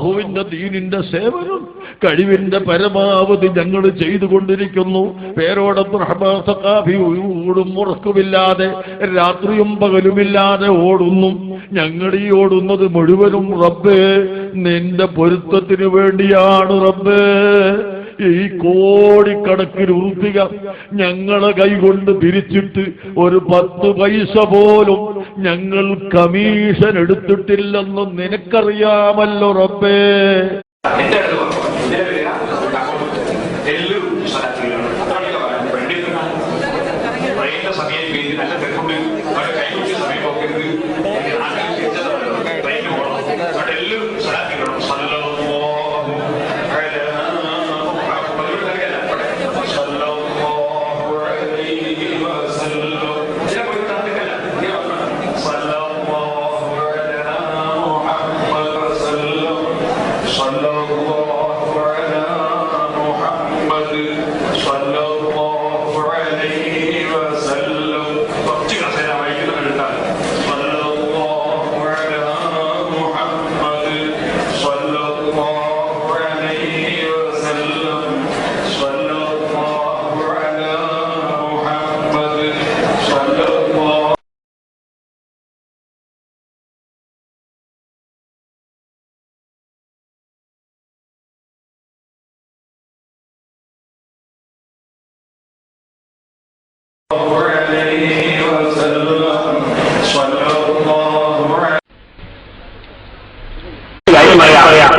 അള്ളാഹുവിന്റെ ദീനിന്റെ സേവനം കഴിവിന്റെ പരമാവധി ഞങ്ങൾ ചെയ്തുകൊണ്ടിരിക്കുന്നു. പേരോടൊപ്പം ഊടും ഉറക്കുമില്ലാതെ രാത്രിയും പകലുമില്ലാതെ ഓടുന്നു. ഞങ്ങൾ ഈ ഓടുന്നത് മുഴുവനും റബ്ബേ നിന്റെ പൊരുത്തത്തിനു വേണ്ടിയാണ് റബ്ബേ. ഈ കോടിക്കണക്കിന് ഉറുപ്പിക ഞങ്ങളെ കൈകൊണ്ട് പിരിച്ചിട്ട് ഒരു പത്ത് പൈസ പോലും ഞങ്ങൾ കമ്മീഷൻ എടുത്തിട്ടില്ലെന്ന് നിനക്കറിയാമല്ലോ റബ്ബേ. എന്റെ അടുത്ത്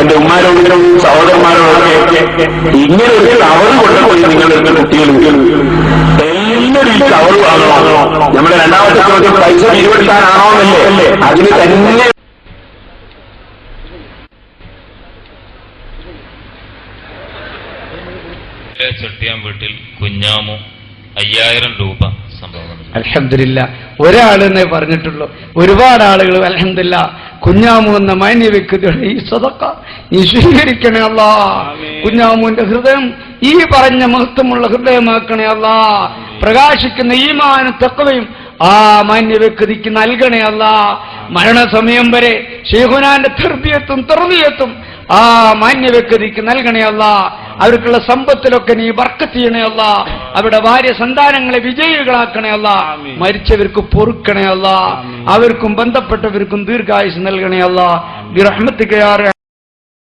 എന്റെ ഉമ്മാരോടും സഹോദരന്മാരോടൊക്കെ ഇങ്ങനെ ഒരു കവർ കൊണ്ടുപോയി എന്റെ കുട്ടികൾ എല്ലാവരും കവർ വാങ്ങണോ? നമ്മുടെ രണ്ടാമത്തെ പൈസ പിരിവെടുക്കാനാണോ എന്നല്ലേ അതിന് തന്നെ ചെട്ടിയാൻ വീട്ടിൽ കുഞ്ഞാമു അയ്യായിരം രൂപ സംഭാവന അലഹമില്ല ഒരാളെന്നേ പറഞ്ഞിട്ടുള്ളൂ. ഒരുപാട് ആളുകൾ അലഹമില്ല കുഞ്ഞാമു എന്ന മൈന്യ വ്യക്തിയുടെ ഈ സ്വതക്ക നീ സ്വീകരിക്കണേ അല്ല. കുഞ്ഞാമുവിന്റെ ഹൃദയം ഈ പറഞ്ഞ മഹത്വമുള്ള ഹൃദയമാക്കണേ അല്ല. പ്രകാശിക്കുന്ന ഈ മാന തക്കവയും ആ മാന്യ വ്യക്തിക്ക് നൽകണേ അല്ല. മരണസമയം വരെ ഷെയ്ഖുനാന്റെ തെർബിയത്തും തർബിയത്തും ആ മാന്യ വ്യക്തിക്ക് നൽകണേ അല്ല. അവർക്കുള്ള സമ്പത്തിലൊക്കെ നീ ബർക്കത്ത് ചെയ്യണേ അല്ല. അവരുടെ ഭാര്യ സന്താനങ്ങളെ വിജയികളാക്കണേ അല്ല. മരിച്ചവർക്ക് പൊറുക്കണേ അല്ല. അവർക്കും ബന്ധപ്പെട്ടവർക്കും ദീർഘായുസ് നൽകണേ അല്ല. റഹ്മത്തിക്കയാറ്